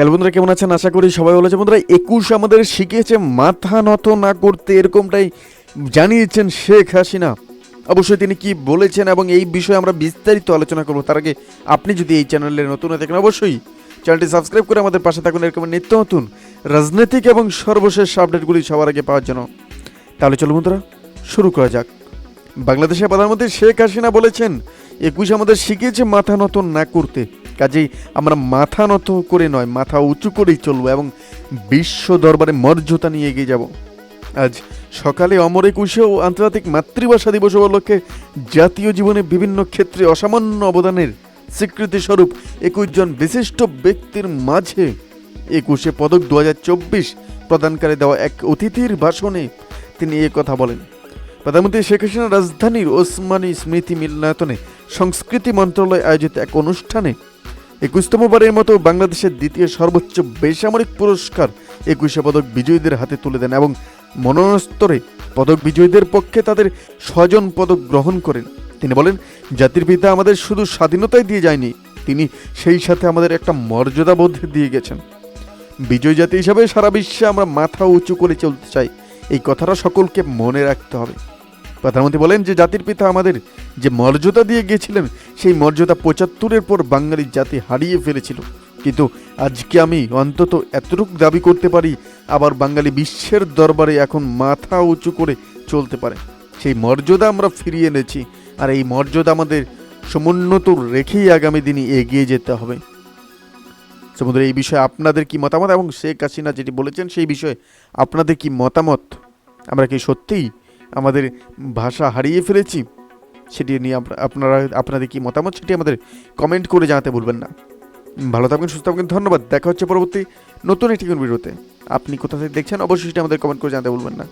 Hello বন্ধুরা, কেমন আছেন? আশা করি সবাই বলেছে বন্ধুরা, একুশ আমাদের শিখিয়েছে, মাথা নত না করতে এরকমটাই জানিয়েছেন শেখ হাসিনা। অবশ্যই তিনি কি বলেছেন এবং এই বিষয়ে আমরা বিস্তারিত আলোচনা করব। তার আগে আপনি যদি এই চ্যানেলে নতুন হয়ে থাকেন, অবশ্যই চ্যানেলটি সাবস্ক্রাইব করে আমাদের পাশে থাকুন। এরকম নিত্য নতুন রাজনৈতিক এবং সর্বশেষ আপডেটগুলি সবার আগে পাওয়ার জন্য। তাহলে চলো বন্ধুরা, শুরু করা যাক। বাংলাদেশের প্রধানমন্ত্রী শেখ হাসিনা বলেছেন, একুশ আমাদের শিখিয়েছে, মাথা নত না করতে। কাজেই আমরা মাথা নত করে নয়, মাথা উঁচু করেই চলবো এবং বিশ্ব দরবারে মর্যাদা নিয়ে এগিয়ে যাব। আজ সকালে অমর একুশে ও আন্তর্জাতিক মাতৃভাষা দিবস উপলক্ষে জাতীয় জীবনে বিভিন্ন ক্ষেত্রে অসামান্য অবদানের স্বীকৃতি স্বরূপ একুশ জন বিশিষ্ট ব্যক্তির মাঝে একুশে পদক দু হাজার চব্বিশ প্রদানকারী দেওয়া এক অতিথির ভাষণে তিনি এ কথা বলেন। প্রধানমন্ত্রী শেখ হাসিনা রাজধানীর ওসমানী স্মৃতি মিলনায়তনে সংস্কৃতি মন্ত্রণালয় আয়োজিত এক অনুষ্ঠানে একুশতম বারের মতো বাংলাদেশের দ্বিতীয় সর্বোচ্চ বেসামরিক পুরস্কার একুশে পদক বিজয়ীদের হাতে তুলে দেন এবং মনোনস্তরে পদক বিজয়ীদের পক্ষে তাদের স্বজন পদক গ্রহণ করেন। তিনি বলেন, জাতির পিতা আমাদের শুধু স্বাধীনতাই দিয়ে যায়নি, তিনি সেই সাথে আমাদের একটা মর্যাদা মর্যাদাবোধ দিয়ে গেছেন। বিজয় জাতি হিসাবে সারা বিশ্বে আমরা মাথা উঁচু করে চলতে চাই। এই কথাটা সকলকে মনে রাখতে হবে। প্রধানমন্ত্রী বলেন যে জাতির পিতা আমাদের যে মর্যাদা দিয়ে গিয়েছিলেন, সেই মর্যাদা পঁচাত্তরের পর বাঙালি জাতি হারিয়ে ফেলেছিল। কিন্তু আজকে আমি অন্তত এতটুকু দাবি করতে পারি, আবার বাঙালি বিশ্বের দরবারে এখন মাথা উঁচু করে চলতে পারে। সেই মর্যাদা আমরা ফিরিয়ে এনেছি, আর এই মর্যাদা আমাদের সমুন্নত রেখেই আগামী দিনে এগিয়ে যেতে হবে। সমুদ্র এই বিষয়ে আপনাদের কি মতামত? এবং শেখ হাসিনা যেটি বলেছেন, সেই বিষয়ে আপনাদের কি মতামত? আমরা কি সত্যিই আমাদের ভাষা হারিয়ে ফেলেছি, সেটি নিয়ে আপনারা, আপনাদের কি মতামত সেটি আমাদের কমেন্ট করে জানাতে ভুলবেন না। ভালো থাকবেন সুস্থ থাকবেন ধন্যবাদ। দেখা হচ্ছে পরবর্তী নতুন একটি ভিডিওতে। আপনি কোথা থেকে দেখছেন, অবশ্যই সেটি আমাদের কমেন্ট করে জানাতে ভুলবেন না।